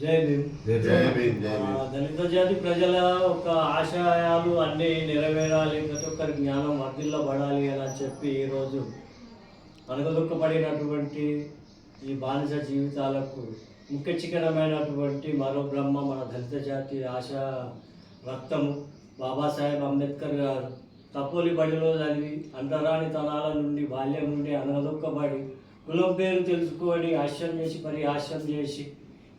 జై భీమ్. దళిత జాతి ప్రజల ఒక ఆశయాలు అన్నీ నెరవేరాలి ప్రతి ఒక్కరి జ్ఞానం వర్ధిల్లబడాలి అని చెప్పి ఈరోజు అనగదొక్కబడినటువంటి ఈ బానిస జీవితాలకు ముఖ్య చికనమైనటువంటి మరో బ్రహ్మ మన దళిత జాతి ఆశ రక్తము. బాబాసాహెబ్ అంబేద్కర్ గారు తపోలి బడిలో చదివి అంటరాని తనాల నుండి బాల్యం నుండి అనగదొక్కబడి కులం పేరు తెలుసుకొని హాస్యం చేసి మరి హాస్యం చేసి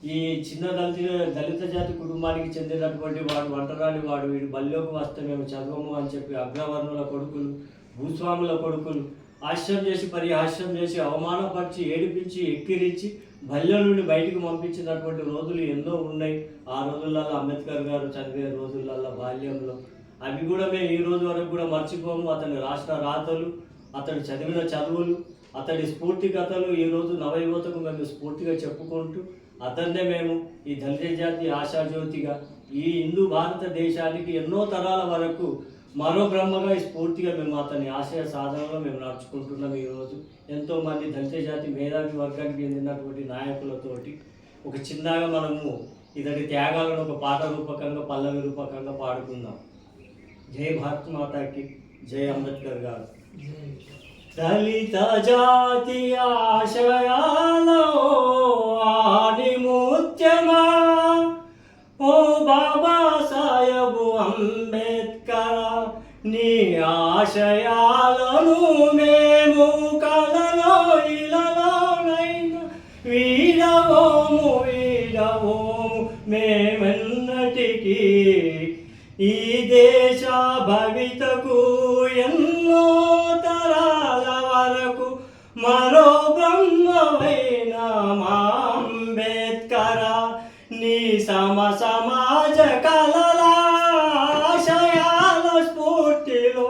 ఈ చిన్న దళిత దళిత జాతి కుటుంబానికి చెందినటువంటి వాడు వంటరాని వాడు వీడు బల్లోకి వస్తే మేము చదవము అని చెప్పి అగ్రవర్ణుల కొడుకులు భూస్వాముల కొడుకులు హాస్యం చేసి పరిహాస్యం చేసి అవమానపరిచి ఏడిపించి ఎక్కిరించి బల్యం నుండి బయటికి పంపించినటువంటి రోజులు ఎన్నో ఉన్నాయి. ఆ రోజులలో అంబేద్కర్ గారు చదివే రోజులలో బాల్యంలో. అవి కూడా మేము ఈ రోజు వరకు కూడా మర్చిపోము. అతని రాష్ట్ర రాతలు అతడు చదివిన చదువులు అతడి స్ఫూర్తి కథలు ఈ రోజు నవయువతకు మేము స్ఫూర్తిగా చెప్పుకుంటూ అతన్నే మేము ఈ దళిత జాతి ఆశాజ్యోతిగా ఈ హిందూ భారతదేశానికి ఎన్నో తరాల వరకు మరో బ్రహ్మగా ఈ స్ఫూర్తిగా మేము అతని ఆశయ సాధనలో మేము నడుచుకుంటున్నాం ఈరోజు ఎంతోమంది దళిత జాతి మేధావి వర్గానికి చెందినటువంటి నాయకులతోటి ఒక చిన్నగా మనము ఇతడి త్యాగాలను ఒక పాట రూపకంగా పల్లవి రూపకంగా పాడుకుందాం. జై భారత్ మాతాకి జై అంబేద్కర్ గారు. దళిత జాతి ఆశయాలో ఆణిముత్యమా ఓ బాబా సాయబు అంబేద్కర్ నీ ఆశయాలను మేము కలలో ఇలలోనైనా వీడవోము వీడవోము మేమెన్నటికీ. ఈ దేశ భవితకు ఎంత నీ సమ సమాజ కలల స్ఫూర్తిలో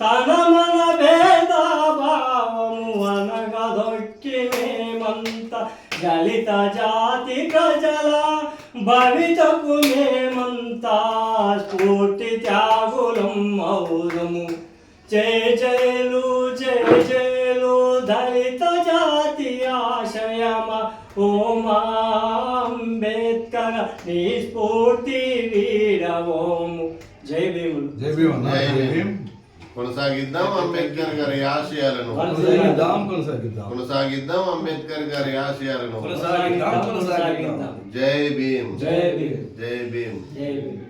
తన మన భేద భావము అనగదొక్కి మేమంత దళిత జాతి ప్రజల భవితకు మేమంత స్ఫూర్తి త్యాగులం అవుదము జయ జయలు జయ జయలు దళిత జాతి ఆశయమ ఓమా అంబేద్కర్ నీ స్ఫూర్తి వీరవోము జై భీములు జై భీమ్ జై భీమ్. కొనసాగిద్దాం అంబేద్కర్ గారి ఆశయాలను. కొనసాగిద్దాం కొనసాగిద్దాం. కొనసాగిద్దాం అంబేద్కర్ గారి ఆశయాలను. కొనసాగిద్దాం కొనసాగిద్దాం. జై భీమ్. జై భీమ్. జై భీమ్. జై భీమ్.